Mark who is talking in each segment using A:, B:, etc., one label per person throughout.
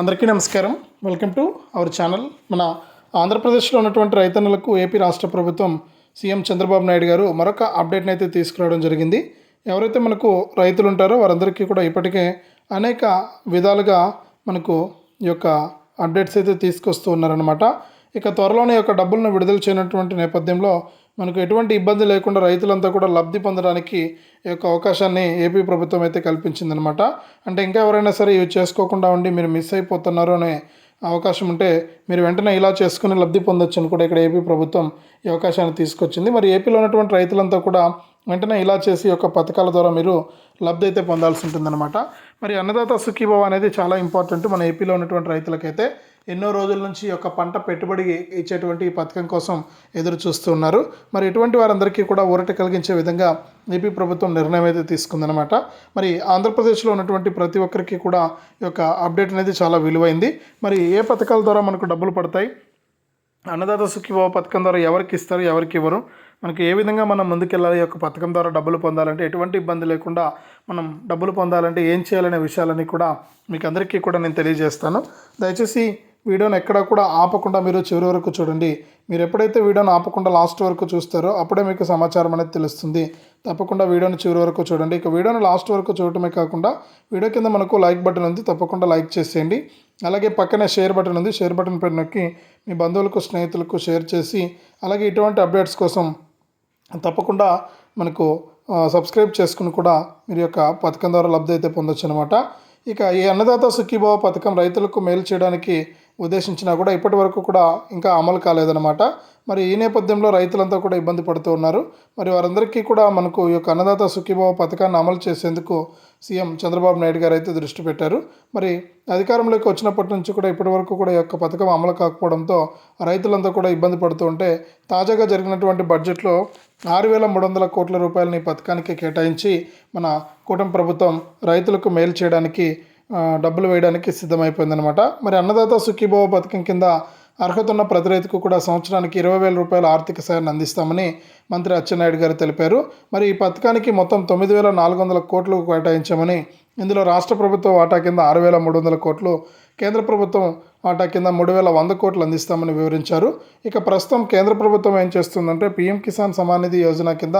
A: అందరికీ నమస్కారం. Welcome to our channel మన ఆంధ్రప్రదేశ్లో ఉన్నటువంటి రైతన్నులకు ఏపీ రాష్ట్ర ప్రభుత్వం సీఎం చంద్రబాబు నాయుడు గారు మరొక అప్డేట్ని అయితే తీసుకురావడం జరిగింది. ఎవరైతే మనకు రైతులు ఉంటారో వారందరికీ కూడా ఇప్పటికే అనేక విధాలుగా మనకు ఈ యొక్క అప్డేట్స్ అయితే తీసుకొస్తూ ఉన్నారనమాట ఇక త్వరలోనే యొక్క డబ్బులను విడుదల చేయనటువంటి నేపథ్యంలో మనకు ఎటువంటి ఇబ్బంది లేకుండా రైతులంతా కూడా లబ్ధి పొందడానికి ఈ యొక్క అవకాశాన్ని ఏపీ ప్రభుత్వం అయితే కల్పించిందనమాట. అంటే ఇంకా ఎవరైనా సరే ఇవి చేసుకోకుండా ఉండి మీరు మిస్ అయిపోతున్నారు అనే అవకాశం ఉంటే మీరు వెంటనే ఇలా చేసుకుని లబ్ధి పొందొచ్చు అని కూడా ఇక్కడ ఏపీ ప్రభుత్వం ఈ అవకాశాన్ని తీసుకొచ్చింది. మరి ఏపీలో ఉన్నటువంటి రైతులంతా కూడా వెంటనే ఇలా చేసి యొక్క పథకాల ద్వారా మీరు లబ్ధి అయితే పొందాల్సి ఉంటుందన్నమాట. మరి అన్నదాత సుఖీభవ అనేది చాలా ఇంపార్టెంట్ మన ఏపీలో ఉన్నటువంటి రైతులకైతే. ఎన్నో రోజుల నుంచి ఈ యొక్క పంట పెట్టుబడి ఇచ్చేటువంటి ఈ పథకం కోసం ఎదురు చూస్తున్నారు. మరి ఇటువంటి వారందరికీ కూడా ఊరట కలిగించే విధంగా ఏపీ ప్రభుత్వం నిర్ణయం అయితే తీసుకుందనమాట మరి ఆంధ్రప్రదేశ్లో ఉన్నటువంటి ప్రతి ఒక్కరికి కూడా ఈ యొక్క అప్డేట్ అనేది చాలా విలువైంది. మరి ఏ పథకాల ద్వారా మనకు డబ్బులు పడతాయి? అన్నదాత సుఖీభావ పథకం ద్వారా ఎవరికి ఇస్తారు ఎవరికి ఇవ్వరు? మనకి ఏ విధంగా మనం ముందుకెళ్ళాలి ఈ యొక్క పథకం ద్వారా డబ్బులు పొందాలంటే ఎటువంటి ఇబ్బంది లేకుండా మనం డబ్బులు పొందాలంటే ఏం చేయాలనే విషయాలని కూడా మీకు అందరికీ కూడా నేను తెలియజేస్తాను. దయచేసి వీడియోని ఎక్కడా కూడా ఆపకుండా మీరు చివరి వరకు చూడండి. మీరు ఎప్పుడైతే వీడియోని ఆపకుండా లాస్ట్ వరకు చూస్తారో అప్పుడే మీకు సమాచారం అనేది తెలుస్తుంది. తప్పకుండా వీడియోని చివరి వరకు చూడండి. ఇక వీడియోని లాస్ట్ వరకు చూడటమే కాకుండా వీడియో కింద మనకు లైక్ బటన్ ఉంది. తప్పకుండా లైక్ చేసేయండి. అలాగే పక్కనే షేర్ బటన్ ఉంది. షేర్ బటన్ పైన నొక్కి మీ బంధువులకు స్నేహితులకు షేర్ చేసి అలాగే ఇటువంటి అప్డేట్స్ కోసం తప్పకుండా మనకు సబ్స్క్రైబ్ చేసుకుని కూడా మీరు యొక్క పథకం ద్వారా లబ్ధి అయితే పొందొచ్చు అనమాట ఇక ఈ అన్నదాత సుఖీభావ పథకం రైతులకు మేలు చేయడానికి ఉద్దేశించినా కూడా ఇప్పటి వరకు కూడా ఇంకా అమలు కాలేదన్నమాట. మరి ఈ నేపథ్యంలో రైతులంతా కూడా ఇబ్బంది పడుతూ ఉన్నారు. మరి వారందరికీ కూడా మనకు ఈ యొక్క అన్నదాత సుఖీభావ పథకాన్ని అమలు చేసేందుకు సీఎం చంద్రబాబు నాయుడు గారు అయితే దృష్టి పెట్టారు. మరి అధికారంలోకి వచ్చినప్పటి నుంచి కూడా ఇప్పటి వరకు కూడా ఈ యొక్క పథకం అమలు కాకపోవడంతో రైతులంతా కూడా ఇబ్బంది పడుతూ ఉంటే తాజాగా జరిగినటువంటి బడ్జెట్లో ఆరు వేల మూడు వందల కోట్ల రూపాయలని పథకానికి కేటాయించి మన కూటమి ప్రభుత్వం రైతులకు మేలు చేయడానికి డబ్బులు వేయడానికి సిద్ధమైపోయిందనమాట మరి అన్నదాత సుఖీభావ పథకం కింద అర్హత ఉన్న ప్రతి రైతుకు కూడా సంవత్సరానికి ఇరవై వేల రూపాయల ఆర్థిక సాయాన్ని అందిస్తామని మంత్రి అచ్చెన్నాయుడు గారు తెలిపారు. మరి ఈ పథకానికి మొత్తం తొమ్మిది వేల నాలుగు వందల కోట్లు కేటాయించామని ఇందులో రాష్ట్ర ప్రభుత్వ వాటా కింద ఆరు వేల మూడు వందల కోట్లు కేంద్ర ప్రభుత్వం వాటా కింద మూడు వేల వంద కోట్లు అందిస్తామని వివరించారు. ఇక ప్రస్తుతం కేంద్ర ప్రభుత్వం ఏం చేస్తుందంటే పీఎం కిసాన్ సమానిధి యోజన కింద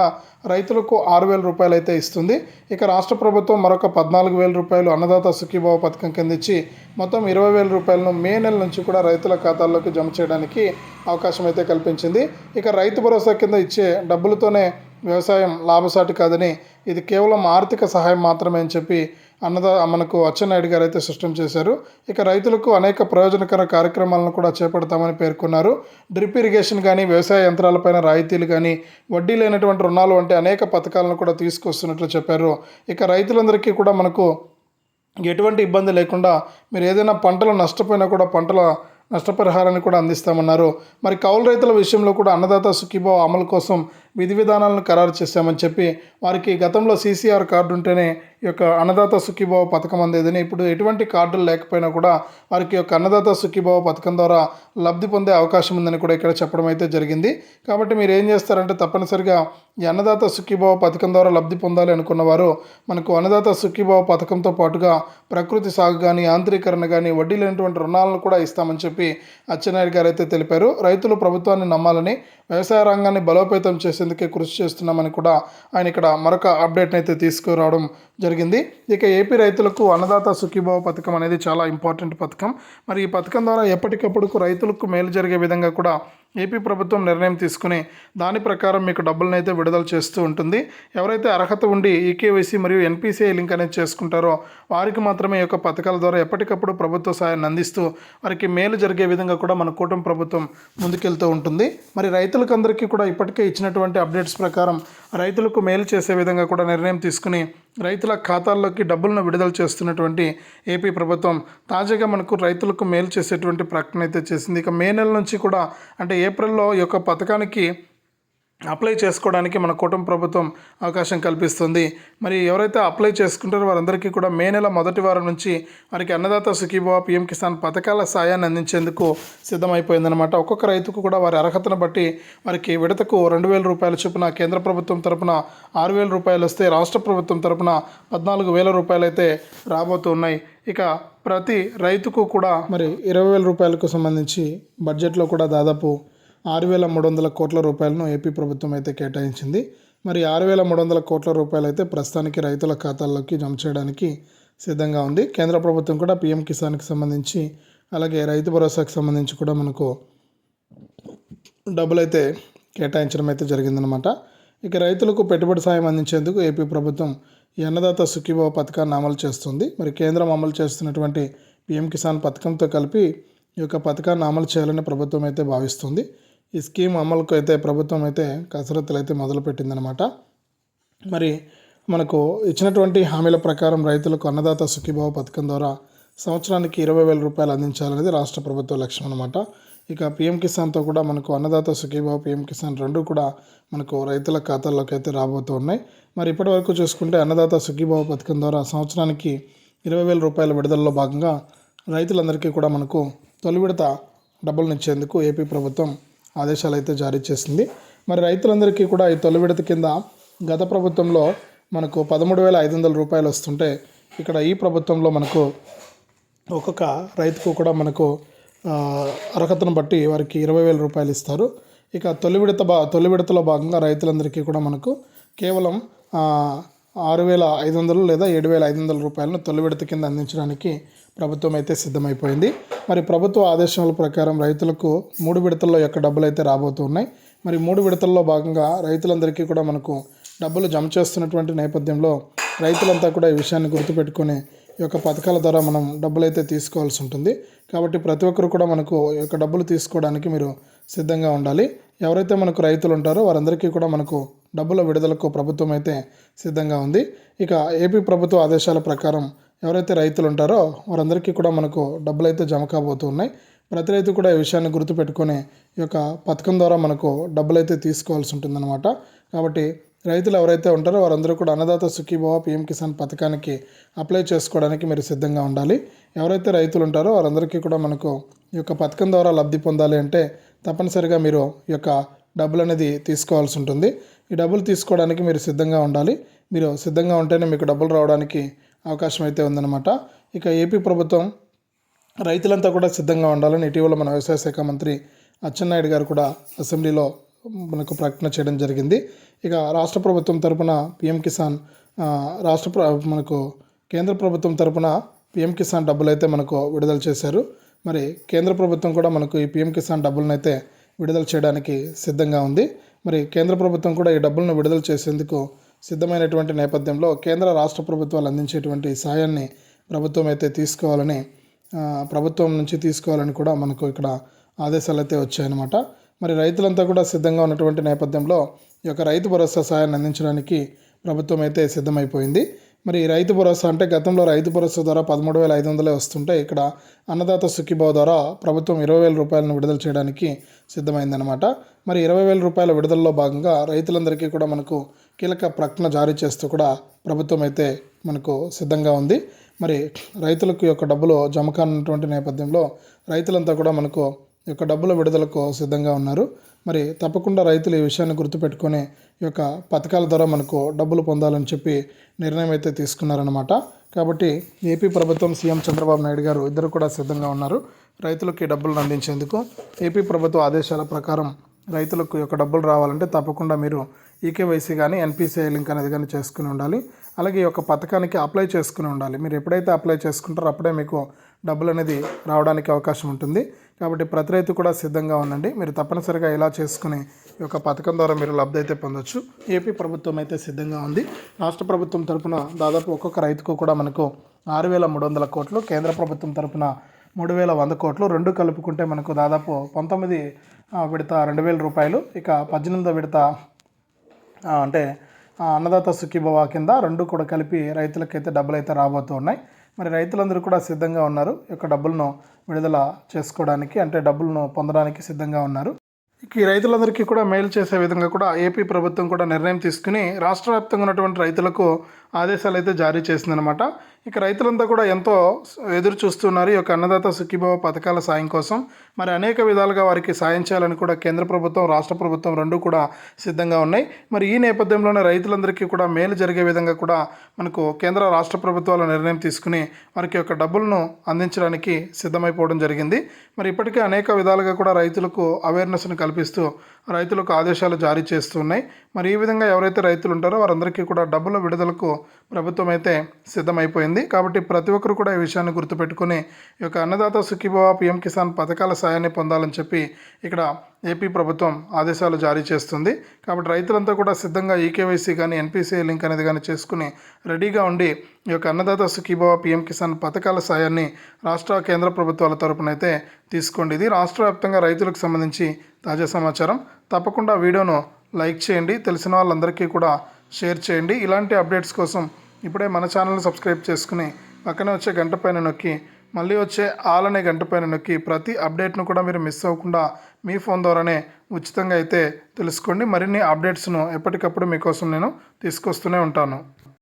A: రైతులకు ఆరు వేల రూపాయలు అయితే ఇస్తుంది. ఇక రాష్ట్ర ప్రభుత్వం మరొక పద్నాలుగు వేల రూపాయలు అన్నదాత సుఖీభావ పథకం కింద ఇచ్చి మొత్తం ఇరవై వేల రూపాయలను మే నెల నుంచి కూడా రైతుల ఖాతాల్లోకి జమ చేయడానికి అవకాశం అయితే కల్పించింది. ఇక రైతు భరోసా కింద ఇచ్చే డబ్బులతోనే వ్యవసాయం లాభసాటి కాదని ఇది కేవలం ఆర్థిక సహాయం మాత్రమే అని చెప్పి అన్నదా మనకు అచ్చెన్నాయుడు గారు అయితే స్పష్టం చేశారు. ఇక రైతులకు అనేక ప్రయోజనకర కార్యక్రమాలను కూడా చేపడతామని పేర్కొన్నారు. డ్రిప్ ఇరిగేషన్ కానీ వ్యవసాయ యంత్రాలపైన రాయితీలు కానీ వడ్డీ లేనటువంటి రుణాలు వంటి అనేక పథకాలను కూడా తీసుకొస్తున్నట్లు చెప్పారు. ఇక రైతులందరికీ కూడా మనకు ఎటువంటి ఇబ్బంది లేకుండా మీరు ఏదైనా పంటలు నష్టపోయినా కూడా పంటల నష్టపరిహారాన్ని కూడా అందిస్తామన్నారు. మరి కౌలు రైతుల విషయంలో కూడా అన్నదాత సుఖీభావ అమలు కోసం విధి విధానాలను ఖరారు చేశామని చెప్పి వారికి గతంలో సీసీఆర్ కార్డు ఉంటేనే ఈ యొక్క అన్నదాత సుఖీభావ పథకం అందేదని ఇప్పుడు ఎటువంటి కార్డులు లేకపోయినా కూడా వారికి యొక్క అన్నదాత సుఖీభావ పథకం ద్వారా లబ్ధి పొందే అవకాశం ఉందని కూడా ఇక్కడ చెప్పడం అయితే జరిగింది. కాబట్టి మీరు ఏం చేస్తారంటే తప్పనిసరిగా ఈ అన్నదాత సుఖీభావ పథకం ద్వారా లబ్ధి పొందాలి అనుకున్నవారు మనకు అన్నదాత సుఖీభావ పథకంతో పాటుగా ప్రకృతి సాగు కానీ యాంత్రీకరణ కానీ వడ్డీ లేనటువంటి రుణాలను కూడా ఇస్తామని చెప్పి అచ్చెన్నాయుడు గారు అయితే తెలిపారు. రైతులు ప్రభుత్వాన్ని నమ్మాలని వ్యవసాయ రంగాన్ని బలోపేతం చేసేందుకే కృషి చేస్తున్నామని కూడా ఆయన ఇక్కడ మరొక అప్డేట్ని అయితే తీసుకురావడం జరిగింది. ఇక ఏపీ రైతులకు అన్నదాత సుఖీభావ పథకం అనేది చాలా ఇంపార్టెంట్ పథకం. మరి ఈ పథకం ద్వారా ఎప్పటికప్పుడు రైతులకు మేలు జరిగే విధంగా కూడా ఏపీ ప్రభుత్వం నిర్ణయం తీసుకుని దాని ప్రకారం మీకు డబ్బులను అయితే విడుదల చేస్తూ ఉంటుంది. ఎవరైతే అర్హత ఉండి ఈకేవైసీ మరియు ఎన్పిసిఐ లింక్ అనేది చేసుకుంటారో వారికి మాత్రమే ఈ యొక్క పథకాల ద్వారా ఎప్పటికప్పుడు ప్రభుత్వ సాయాన్ని అందిస్తూ వారికి మేలు జరిగే విధంగా కూడా మన కూటమి ప్రభుత్వం ముందుకెళ్తూ ఉంటుంది. మరి రైతులకు అందరికీ కూడా ఇప్పటికే ఇచ్చినటువంటి అప్డేట్స్ ప్రకారం రైతులకు మేలు చేసే విధంగా కూడా నిర్ణయం తీసుకుని రైతుల ఖాతాల్లోకి డబ్బులను విడుదల చేస్తున్నటువంటి ఏపీ ప్రభుత్వం తాజాగా మనకు రైతులకు మేలు చేసేటువంటి ప్రకటన అయితే చేసింది. ఇక మే నెల నుంచి కూడా అంటే ఏప్రిల్లో ఈ యొక్క పథకానికి అప్లై చేసుకోవడానికి మన కుటుంబ ప్రభుత్వం అవకాశం కల్పిస్తుంది. మరి ఎవరైతే అప్లై చేసుకుంటారో వారందరికీ కూడా మే నెల మొదటి వారం నుంచి వారికి అన్నదాత సుఖీభవ పిఎం కిసాన్ పథకాల సాయాన్ని అందించేందుకు సిద్ధమైపోయిందనమాట ఒక్కొక్క రైతుకు కూడా వారి అర్హతను బట్టి వారికి విడతకు రెండు వేల రూపాయల చొప్పున కేంద్ర ప్రభుత్వం తరపున ఆరు వేల రూపాయలు వస్తే రాష్ట్ర ప్రభుత్వం తరపున పద్నాలుగు వేల రూపాయలు అయితే రాబోతున్నాయి. ఇక ప్రతి రైతుకు కూడా మరి ఇరవై వేల రూపాయలకు సంబంధించి బడ్జెట్లో కూడా దాదాపు ఆరు వేల మూడు వందల కోట్ల రూపాయలను ఏపీ ప్రభుత్వం అయితే కేటాయించింది. మరి ఆరు వేల మూడు వందల కోట్ల రూపాయలు అయితే ప్రస్తుతానికి రైతుల ఖాతాల్లోకి జమ చేయడానికి సిద్ధంగా ఉంది. కేంద్ర ప్రభుత్వం కూడా పీఎం కిసాన్కి సంబంధించి అలాగే రైతు భరోసాకి సంబంధించి కూడా మనకు డబ్బులు అయితే కేటాయించడం అయితే జరిగిందనమాట ఇక రైతులకు పెట్టుబడి సాయం అందించేందుకు ఏపీ ప్రభుత్వం ఈ అన్నదాత సుఖీభావ పథకాన్ని అమలు చేస్తుంది. మరి కేంద్రం అమలు చేస్తున్నటువంటి పీఎం కిసాన్ పథకంతో కలిపి ఈ యొక్క పథకాన్ని అమలు చేయాలని ప్రభుత్వం అయితే భావిస్తుంది. ఈ స్కీమ్ అమలుకు అయితే ప్రభుత్వం అయితే కసరత్తులు అయితే మొదలుపెట్టిందనమాట మరి మనకు ఇచ్చినటువంటి హామీల ప్రకారం రైతులకు అన్నదాత సుఖీభావ పథకం ద్వారా సంవత్సరానికి ఇరవై వేల రూపాయలు అందించాలనేది రాష్ట్ర ప్రభుత్వ లక్ష్యం అనమాట ఇక పిఎం కిసాన్తో కూడా మనకు అన్నదాత సుఖీభావ పిఎం కిసాన్ రెండు కూడా మనకు రైతుల ఖాతాల్లోకి అయితే రాబోతూ ఉన్నాయి. మరి ఇప్పటి వరకు చూసుకుంటే అన్నదాత సుఖీభావ పథకం ద్వారా సంవత్సరానికి ఇరవై వేల రూపాయల విడుదలలో భాగంగా రైతులందరికీ కూడా మనకు తొలి విడత డబ్బులను ఇచ్చేందుకు ఏపీ ప్రభుత్వం ఆదేశాలు అయితే జారీ చేసింది. మరి రైతులందరికీ కూడా ఈ తొలి విడత కింద గత ప్రభుత్వంలో మనకు పదమూడు వేల ఐదు వందల రూపాయలు వస్తుంటే ఇక్కడ ఈ ప్రభుత్వంలో మనకు ఒక్కొక్క రైతుకు కూడా మనకు అర్హతను బట్టి వారికి ఇరవై వేల రూపాయలు ఇస్తారు. ఇక తొలి విడత బా తొలి విడతలో భాగంగా రైతులందరికీ కూడా మనకు కేవలం ఆరు వేల ఐదు వందలు లేదా ఏడు వేల ఐదు వందల రూపాయలను తొలి విడత కింద అందించడానికి ప్రభుత్వం అయితే సిద్ధమైపోయింది. మరి ప్రభుత్వ ఆదేశాల ప్రకారం రైతులకు మూడు విడతల్లో యొక్క డబ్బులు అయితే రాబోతున్నాయి మరి మూడు విడతల్లో భాగంగా రైతులందరికీ కూడా మనకు డబ్బులు జమ చేస్తున్నటువంటి నేపథ్యంలో రైతులంతా కూడా ఈ విషయాన్ని గుర్తుపెట్టుకొని ఈ యొక్క పథకాల ద్వారా మనం డబ్బులు అయితే తీసుకోవాల్సి ఉంటుంది. కాబట్టి ప్రతి ఒక్కరు కూడా మనకు ఈ యొక్క డబ్బులు తీసుకోవడానికి మీరు సిద్ధంగా ఉండాలి. ఎవరైతే మనకు రైతులు ఉంటారో వారందరికీ కూడా మనకు డబ్బుల విడుదలకు ప్రభుత్వం అయితే సిద్ధంగా ఉంది. ఇక ఏపీ ప్రభుత్వ ఆదేశాల ప్రకారం ఎవరైతే రైతులు ఉంటారో వారందరికీ కూడా మనకు డబ్బులు అయితే జమ కాబోతున్నాయి ప్రతి రైతు కూడా ఈ విషయాన్ని గుర్తుపెట్టుకొని ఈ యొక్క పథకం ద్వారా మనకు డబ్బులు అయితే తీసుకోవాల్సి ఉంటుందన్నమాట. కాబట్టి రైతులు ఎవరైతే ఉంటారో వారందరూ కూడా అన్నదాత సుఖీభావ పిఎం కిసాన్ పథకానికి అప్లై చేసుకోవడానికి మీరు సిద్ధంగా ఉండాలి. ఎవరైతే రైతులు ఉంటారో వారందరికీ కూడా మనకు ఈ యొక్క పథకం ద్వారా లబ్ధి పొందాలి అంటే తప్పనిసరిగా మీరు ఈ యొక్క డబ్బులు అనేది తీసుకోవాల్సి ఉంటుంది. ఈ డబ్బులు తీసుకోవడానికి మీరు సిద్ధంగా ఉండాలి. మీరు సిద్ధంగా ఉంటేనే మీకు డబ్బులు రావడానికి అవకాశం అయితే ఉందన్నమాట. ఇక ఏపీ ప్రభుత్వం రైతులంతా కూడా సిద్ధంగా ఉండాలని ఇటీవల మన వ్యవసాయ శాఖ మంత్రి అచ్చెన్నాయుడు గారు కూడా అసెంబ్లీలో మనకు ప్రకటన చేయడం జరిగింది. ఇక రాష్ట్ర ప్రభుత్వం తరపున పిఎం కిసాన్ రాష్ట్ర మనకు కేంద్ర ప్రభుత్వం తరపున పిఎం కిసాన్ డబ్బులు అయితే మనకు విడుదల చేశారు. మరి కేంద్ర ప్రభుత్వం కూడా మనకు ఈ పిఎం కిసాన్ డబ్బులను అయితే విడుదల చేయడానికి సిద్ధంగా ఉంది. మరి కేంద్ర ప్రభుత్వం కూడా ఈ డబ్బులను విడుదల చేసేందుకు సిద్ధమైనటువంటి నేపథ్యంలో కేంద్ర రాష్ట్ర ప్రభుత్వాలు అందించేటువంటి సాయాన్ని ప్రభుత్వం అయితే తీసుకోవాలని ప్రభుత్వం నుంచి తీసుకోవాలని కూడా మనకు ఇక్కడ ఆదేశాలు అయితే వచ్చాయన్నమాట. మరి రైతులంతా కూడా సిద్ధంగా ఉన్నటువంటి నేపథ్యంలో ఈ యొక్క రైతు భరోసా సాయాన్ని అందించడానికి ప్రభుత్వం అయితే సిద్ధమైపోయింది. మరి రైతు భరోసా అంటే గతంలో రైతు భరోసా ద్వారా పదమూడు వేల ఐదు వందలే వస్తుంటే ఇక్కడ అన్నదాత సుఖీభావ ద్వారా ప్రభుత్వం ఇరవై వేల రూపాయలను విడుదల చేయడానికి సిద్ధమైందనమాట మరి ఇరవై వేల రూపాయల విడుదలలో భాగంగా రైతులందరికీ కూడా మనకు కీలక ప్రకటన జారీ చేస్తూ కూడా ప్రభుత్వం అయితే మనకు సిద్ధంగా ఉంది. మరి రైతులకు యొక్క డబ్బులు జమ కానున్నటువంటి నేపథ్యంలో రైతులంతా కూడా మనకు యొక్క డబ్బుల విడుదలకు సిద్ధంగా ఉన్నారు. మరి తప్పకుండా రైతులు ఈ విషయాన్ని గుర్తుపెట్టుకొని ఈ యొక్క పథకాల ద్వారా మనకు డబ్బులు పొందాలని చెప్పి నిర్ణయం అయితే తీసుకున్నారనమాట కాబట్టి ఏపీ ప్రభుత్వం సీఎం చంద్రబాబు నాయుడు గారు ఇద్దరు కూడా సిద్ధంగా ఉన్నారు. రైతులకు ఈ డబ్బులను అందించేందుకు ఏపీ ప్రభుత్వ ఆదేశాల ప్రకారం రైతులకు యొక్క డబ్బులు రావాలంటే తప్పకుండా మీరు ఈకేవైసీ కానీ ఎన్పిసిఐ లింక్ అనేది కానీ చేసుకుని ఉండాలి. అలాగే ఈ యొక్క పథకానికి అప్లై చేసుకుని ఉండాలి. మీరు ఎప్పుడైతే అప్లై చేసుకుంటారో అప్పుడే మీకు డబ్బులు అనేది రావడానికి అవకాశం ఉంటుంది. కాబట్టి ప్రతి రైతు కూడా సిద్ధంగా ఉండండి. మీరు తప్పనిసరిగా ఇలా చేసుకుని ఈ యొక్క పథకం ద్వారా మీరు లబ్ధి అయితే పొందొచ్చు. ఏపీ ప్రభుత్వం అయితే సిద్ధంగా ఉంది. రాష్ట్ర ప్రభుత్వం తరపున దాదాపు ఒక్కొక్క రైతుకు కూడా మనకు ఆరు వేల మూడు వందల కోట్లు కేంద్ర ప్రభుత్వం తరపున మూడు వేల వంద కోట్లు రెండు కలుపుకుంటే మనకు దాదాపు పంతొమ్మిది విడత రెండు వేల రూపాయలు. ఇక పద్దెనిమిదో విడత అంటే అన్నదాత సుఖీభవ కింద రెండు కూడా కలిపి రైతులకైతే డబ్బులు అయితే రాబోతూ ఉన్నాయి. మరి రైతులందరూ కూడా సిద్ధంగా ఉన్నారు. ఈ యొక్క డబ్బులను విడుదల చేసుకోవడానికి అంటే డబ్బులను పొందడానికి సిద్ధంగా ఉన్నారు. ఇక ఈ రైతులందరికీ కూడా మేలు చేసే విధంగా కూడా ఏపీ ప్రభుత్వం కూడా నిర్ణయం తీసుకుని రాష్ట్ర వ్యాప్తంగా ఉన్నటువంటి రైతులకు ఆదేశాలు అయితే జారీ చేసిందనమాట ఇక రైతులంతా కూడా ఎంతో ఎదురు చూస్తున్నారు ఈ యొక్క అన్నదాత సుఖీభావ పథకాల సాయం కోసం. మరి అనేక విధాలుగా వారికి సాయం చేయాలని కూడా కేంద్ర ప్రభుత్వం రాష్ట్ర ప్రభుత్వం రెండు కూడా సిద్ధంగా ఉన్నాయి. మరి ఈ నేపథ్యంలోనే రైతులందరికీ కూడా మేలు జరిగే విధంగా కూడా మనకు కేంద్ర రాష్ట్ర ప్రభుత్వాలు నిర్ణయం తీసుకుని వారికి యొక్క డబ్బులను అందించడానికి సిద్ధమైపోవడం జరిగింది. మరి ఇప్పటికే అనేక విధాలుగా కూడా రైతులకు అవేర్నెస్ను కల్పిస్తూ రైతులకు ఆదేశాలు జారీ చేస్తున్నాయి. మరి ఈ విధంగా ఎవరైతే రైతులు ఉంటారో వారందరికీ కూడా డబ్బుల విడుదలకు ప్రభుత్వం అయితే సిద్ధమైపోయింది. కాబట్టి ప్రతి ఒక్కరు కూడా ఈ విషయాన్ని గుర్తుపెట్టుకుని ఈ యొక్క అన్నదాత సుఖీభవ పిఎం కిసాన్ పథకాల సాయాన్ని పొందాలని చెప్పి ఇక్కడ ఏపీ ప్రభుత్వం ఆదేశాలు జారీ చేస్తుంది. కాబట్టి రైతులంతా కూడా సిద్ధంగా ఈకేవైసీ కానీ ఎన్పిసిఐ లింక్ అనేది కానీ చేసుకుని రెడీగా ఉండి ఈ యొక్క అన్నదాత సుఖీభావ పిఎం కిసాన్ పథకాల సాయాన్ని రాష్ట్ర కేంద్ర ప్రభుత్వాల తరపున అయితే తీసుకోండి. ఇది రాష్ట్ర వ్యాప్తంగా రైతులకు సంబంధించి తాజా సమాచారం. తప్పకుండా వీడియోను లైక్ చేయండి. తెలిసిన వాళ్ళందరికీ కూడా షేర్ చేయండి. ఇలాంటి అప్డేట్స్ కోసం ఇప్పుడే మన ఛానల్ని సబ్స్క్రైబ్ చేసుకుని పక్కనే వచ్చే గంట పైన నొక్కి మళ్ళీ వచ్చే ఆల్ అనే గంట పైన నొక్కి ప్రతి అప్డేట్ను కూడా మీరు మిస్ అవ్వకుండా మీ ఫోన్ ద్వారానే ఉచితంగా అయితే తెలుసుకోండి. మరిన్ని అప్డేట్స్ను ఎప్పటికప్పుడు మీకోసం నేను తీసుకొస్తూనే ఉంటాను.